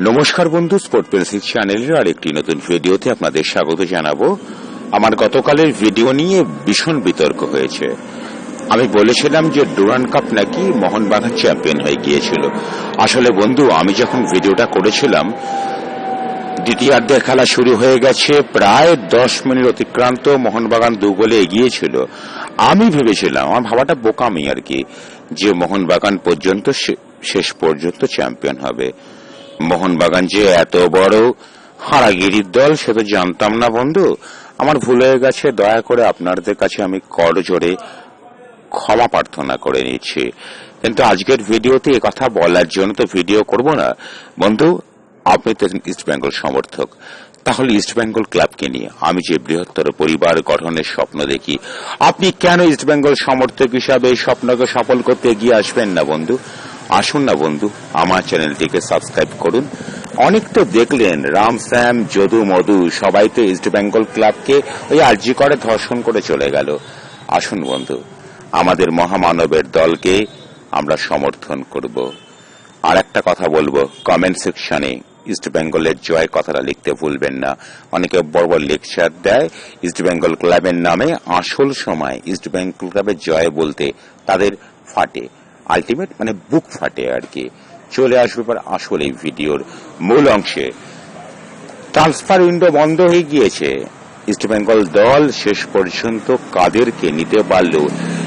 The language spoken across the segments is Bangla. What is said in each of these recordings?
নমস্কার বন্ধু স্পোর্ট পেন্সিল চ্যানেলের আরেকটি নতুন ভিডিওতে আপনাদের স্বাগত জানাব। আমার গতকালের ভিডিও নিয়ে ভীষণ বিতর্ক হয়েছে। আমি বলেছিলাম যে ডুরান কাপ নাকি মোহনবাগান চ্যাম্পিয়ন হয়ে গিয়েছিল। আসলে বন্ধু, আমি যখন ভিডিওটা করেছিলাম, দ্বিতীয়ার্ধের খেলা শুরু হয়ে গেছে, প্রায় দশ মিনিট অতিক্রান্ত মোহনবাগান দু গোলে এগিয়েছিল। আমি ভেবেছিলাম, আমার ভাবাটা বোকামি আর কি, যে মোহনবাগান পর্যন্ত শেষ পর্যন্ত চ্যাম্পিয়ন হবে। মোহনবাগান যে এত বড় হারাগিরির দল, সে তো জানতাম না বন্ধু। আমার ভুল হয়ে গেছে, দয়া করে আপনাদের কাছে আমি কর জোরে ক্ষমা প্রার্থনা করে নিচ্ছি। কিন্তু আজকের ভিডিওতে কথা বলার জন্য তো ভিডিও করব না। বন্ধু, আপনি তো ইস্ট বেঙ্গল সমর্থক। তাহলে ইস্ট বেঙ্গল ক্লাবকে নিয়ে আমি যে বৃহত্তর পরিবার গঠনের স্বপ্ন দেখি, আপনি কেন ইস্ট বেঙ্গল সমর্থক হিসাবে এই স্বপ্নকে সফল করতে এগিয়ে আসবেন না, বন্ধু? আসুন না বন্ধু, আমার চ্যানেলটিকে সাবস্ক্রাইব করুন। অনেক তো দেখলেন, রাম স্যাম যদু, মধু, সবাই তো ইস্ট বেঙ্গল ক্লাবকে ওই আর্জি করে ধর্ষণ করে চলে গেল। আসুন বন্ধু, আমাদের মহামানবের দলকে আমরা সমর্থন করব। আর একটা কথা বলব কমেন্ট সেকশনে ইস্ট বেঙ্গলের জয় কথাটা লিখতে ভুলবেন না। অনেকে বড় বড় লেকচার দেয় ইস্ট বেঙ্গল ক্লাবের নামে, আসল সময় ইস্ট বেঙ্গল ক্লাবের জয় বলতে তাদের ফাটে। আলটিমেট মানে বুক ফাটে আর কি। চলে আসবে পর আসল এই ভিডিওর মূল অংশে। ট্রান্সফার উইন্ডো বন্ধ হয়ে গিয়েছে। ইস্ট বেঙ্গল দল শেষ পর্যন্ত কাদেরকে নিতে পারল।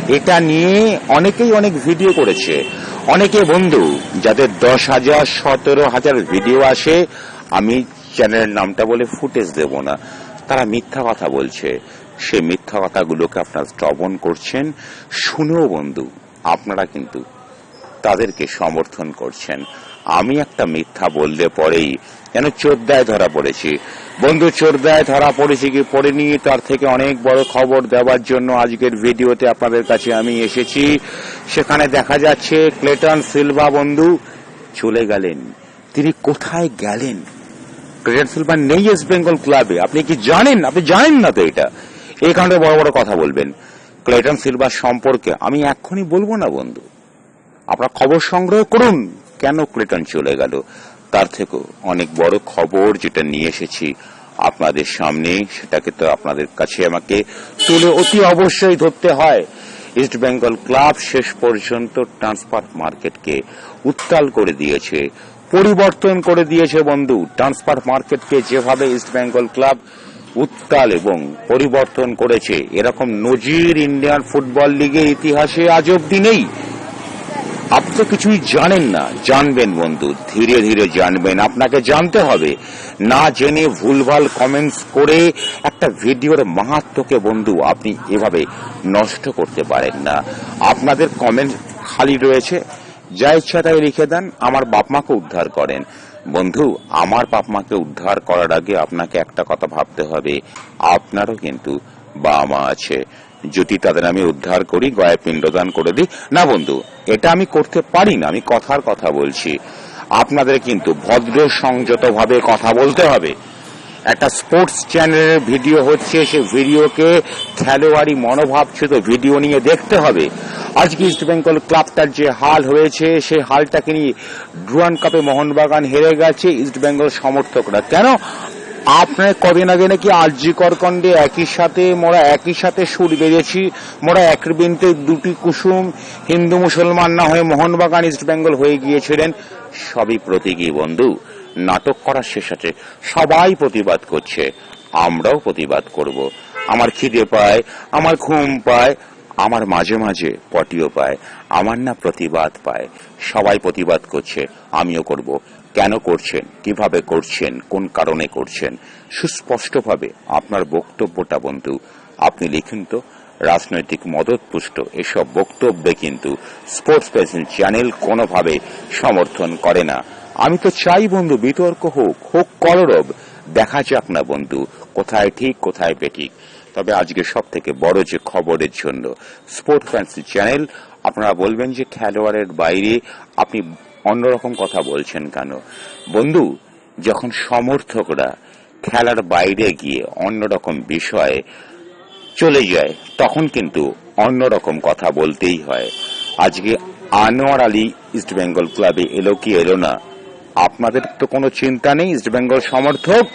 এটা নিয়ে অনেকেই অনেক ভিডিও করেছে। অনেকে বন্ধু, যাদের দশ হাজার, সতেরো হাজার ভিডিও আসে, আমি চ্যানেলের নামটা বলে ফুটেজ দেব না। তারা মিথ্যা কথা বলছে। সে মিথ্যা কথাগুলোকে আপনারা শ্রবণ করছেন। শুনেও বন্ধু। আপনারা কিন্তু তাদেরকে সমর্থন করছেন। আমি একটা মিথ্যা বললে পরেই যেন চোদ্দায় ধরা পড়েছি। বন্ধু চোদ্দায় ধরা পড়েছি কি পড়েনি? তার থেকে অনেক বড় খবর দেওয়ার জন্য আজকের ভিডিওতে আপনাদের কাছে আমি এসেছি। সেখানে দেখা যাচ্ছে, ক্লেটন সিলভা বন্ধু চলে গেলেন। তিনি কোথায় গেলেন? ক্লেটন সিলভা নেই ইস্ট বেঙ্গল ক্লাবে। আপনি কি জানেন? আপনি জানেন না তো এটা। এই কারণে বড় বড় কথা বলবেন। ক্লেটন সিলভার সম্পর্কে আমি এক্ষুনি বলব না, বন্ধু। আপনারা খবর সংগ্রহ করুন, কেন ক্লেটন চলে গেল? তার থেকেও অনেক বড় খবর যেটা নিয়ে এসেছি আপনাদের সামনে, সেটাকে তো আপনাদের কাছে আমাকে তুলে অতি অবশ্যই ধরতে হয়। ইস্ট বেঙ্গল ক্লাব শেষ পর্যন্ত ট্রান্সফার মার্কেটকে উত্তাল করে দিয়েছে, পরিবর্তন করে দিয়েছে, বন্ধু। ট্রান্সফার মার্কেটকে যেভাবে ইস্ট বেঙ্গল ক্লাব উত্তাল এবং পরিবর্তন করেছে। এরকম নজির ইন্ডিয়ান ফুটবল লিগের ইতিহাসে আজ অব্দি নেই। আপনি তো কিছুই জানেন না। জানবেন বন্ধু, ধীরে ধীরে জানবেন। আপনাকে জানতে হবে, না জেনে ভুলভাল কমেন্টস করে একটা ভিডিওর মাহাত্মকে বন্ধু, আপনি এভাবে নষ্ট করতে পারেন না। আপনাদের কমেন্ট খালি রয়েছে। যা ইচ্ছা তাই লিখে দেন, আমার বাপ মাকে উদ্ধার করেন। বন্ধু, আমার বাপ মাকে উদ্ধার করার আগে আপনাকে একটা কথা ভাবতে হবে। আপনারও কিন্তু বাবা মা আছে। যদি তাদের আমি উদ্ধার করি গয়ে পিণ্ডদান করে দিই। না বন্ধু, এটা আমি করতে পারি না, আমি কথার কথা বলছি। আপনাদের কিন্তু ভদ্র সংযতভাবে কথা বলতে হবে। একটা স্পোর্টস চ্যানেলের ভিডিও হচ্ছে, সে ভিডিওকে খেলোয়াড়ি মনোভাবচ্যুত ভিডিও নিয়ে দেখতে হবে। আজকে ইস্ট বেঙ্গল ক্লাবটার যে হাল হয়েছে, সেই হালটাকে নিয়ে ড্রুয়ান কাপে মোহনবাগান হেরে গেছে ইস্ট বেঙ্গল সমর্থকরা। কেন? আপনার কদিন আগে নাকি আরজি করকণ্ডে একই সাথে, মোরা একই সাথে সুর বেরিয়েছি মোরা এক বিনতে দুটি কুসুম, হিন্দু মুসলমান না হয়ে মোহনবাগান ইস্ট বেঙ্গল হয়ে গিয়েছিলেন। সবই প্রতীকী বন্ধু, নাটক করার শেষ আছে, সবাই প্রতিবাদ করছে, আমরাও প্রতিবাদ করব। আমার খিদে পায়, আমার ঘুম পায় আমার মাঝে মাঝে পটিও পায়, আমার না প্রতিবাদ পায়। সবাই প্রতিবাদ করছে, আমিও করব। কেন করছেন? কীভাবে করছেন? কোন কারণে করছেন? সুস্পষ্টভাবে আপনার বক্তব্যটা বন্ধু, আপনি লিখুন তো। রাজনৈতিক মদতপুষ্ট এসব বক্তব্যে কিন্তু স্পোর্টস পেসেন্ট চ্যানেল কোনোভাবে সমর্থন করে না। আমি তো চাই বন্ধু, বিতর্ক হোক হোক কলরব। দেখা যাক না বন্ধু, কোথায় ঠিক, কোথায় বেঠিক। তবে আজকে সব থেকে বড় যে খবরের জন্য স্পোর্ট ফ্যান্সি চ্যানেল আপনারা বলবেন যে খেলোয়াড়ের বাইরে আপনি অন্যরকম কথা বলছেন কেন? বন্ধু, যখন সমর্থকরা খেলার বাইরে গিয়ে অন্যরকম বিষয়ে চলে যায়, তখন কিন্তু অন্যরকম কথা বলতেই হয়। আজকে আনোয়ার আলী ইস্ট বেঙ্গল ক্লাবে এলো কি এলো না? আপনাদের তো কোনো চিন্তা নেই ইস্ট বেঙ্গল সমর্থক।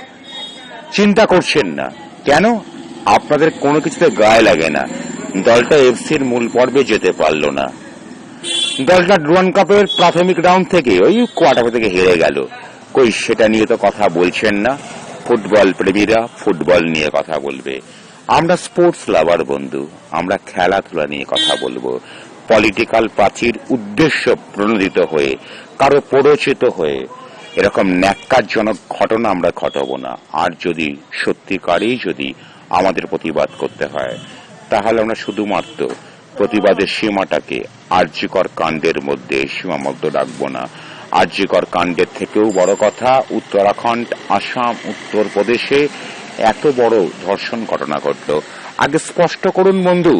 চিন্তা করছেন না। কেন? আপনাদের কোনো কিছুতে গায়ে লাগে না। দলটা এফসির মূল পর্বে যেতে পারল না। দলটা ডুরান কাপের প্রাথমিক রাউন্ড থেকে ওই কোয়ার্টার থেকে হেরে গেল। কই, সেটা নিয়ে তো কথা বলছেন না। ফুটবল প্রেমীরা ফুটবল নিয়ে কথা বলবে। আমরা স্পোর্টস লাভার বন্ধু, আমরা খেলাধুলা নিয়ে কথা বলব। পলিটিক্যাল প্রাচীর উদ্দেশ্য প্রণোদিত হয়ে কারও প্ররোচিত হয়ে এরকম ন্যাক্কারজনক ঘটনা আমরা ঘটাবো না। আর যদি সত্যিকারেই যদি আমাদের প্রতিবাদ করতে হয়, তাহলে আমরা শুধুমাত্র প্রতিবাদের সীমাটাকে আর্যিকর কাণ্ডের মধ্যে সীমাবদ্ধ রাখব না। আর্যিকর কাণ্ডের থেকেও বড় কথা, উত্তরাখণ্ড, আসাম উত্তরপ্রদেশে এত বড় ধর্ষণ ঘটনা ঘটল। আগে স্পষ্ট করুন বন্ধু,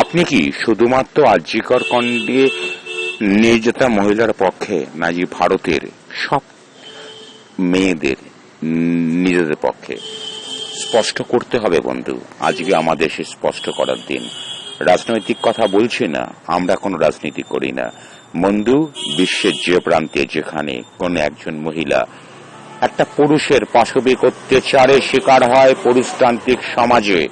আপনি কি শুধুমাত্র আর্যিকর কাণ্ডে নির্যাতা মহিলার পক্ষে নাকি ভারতের সব মেয়েদের নিজেদের পক্ষে? স্পষ্ট করতে হবে বন্ধু, আজকে আমাদের সে স্পষ্ট করার দিন। রাজনৈতিক কথা বলছি না, আমরা কোনো রাজনীতি করি না। বন্ধু, বিশ্বের যে প্রান্তে যেখানে কোন একজন মহিলা একটা পুরুষের পাশবিক অত্যাচারের শিকার হয় পুরুষতান্ত্রিক সমাজে,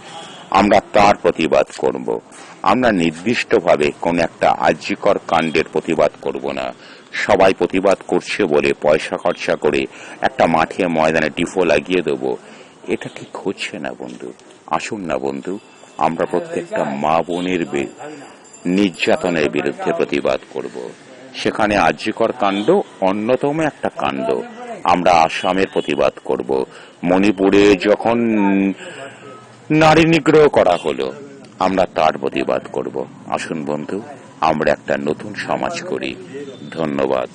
আমরা তার প্রতিবাদ করব। আমরা নির্দিষ্টভাবে কোন একটা আর্যিকর কাণ্ডের প্রতিবাদ করব না। সবাই প্রতিবাদ করছে বলে পয়সা খরচা করে একটা মাঠে ময়দানে ডিফো লাগিয়ে দেবো। এটা ঠিক হচ্ছে না বন্ধু। আসুন না বন্ধু, আমরা প্রত্যেকটা মা বোনের নির্যাতনের বিরুদ্ধে প্রতিবাদ করব। সেখানে আর্যিকর কাণ্ড অন্যতম একটা কাণ্ড। আমরা আসামের প্রতিবাদ করব। মণিপুরে যখন নারী নিগ্রহ করা হলো আমরা তার প্রতিবাদ করব। আসুন বন্ধু আমরা একটা নতুন সমাজ করি। ধন্যবাদ।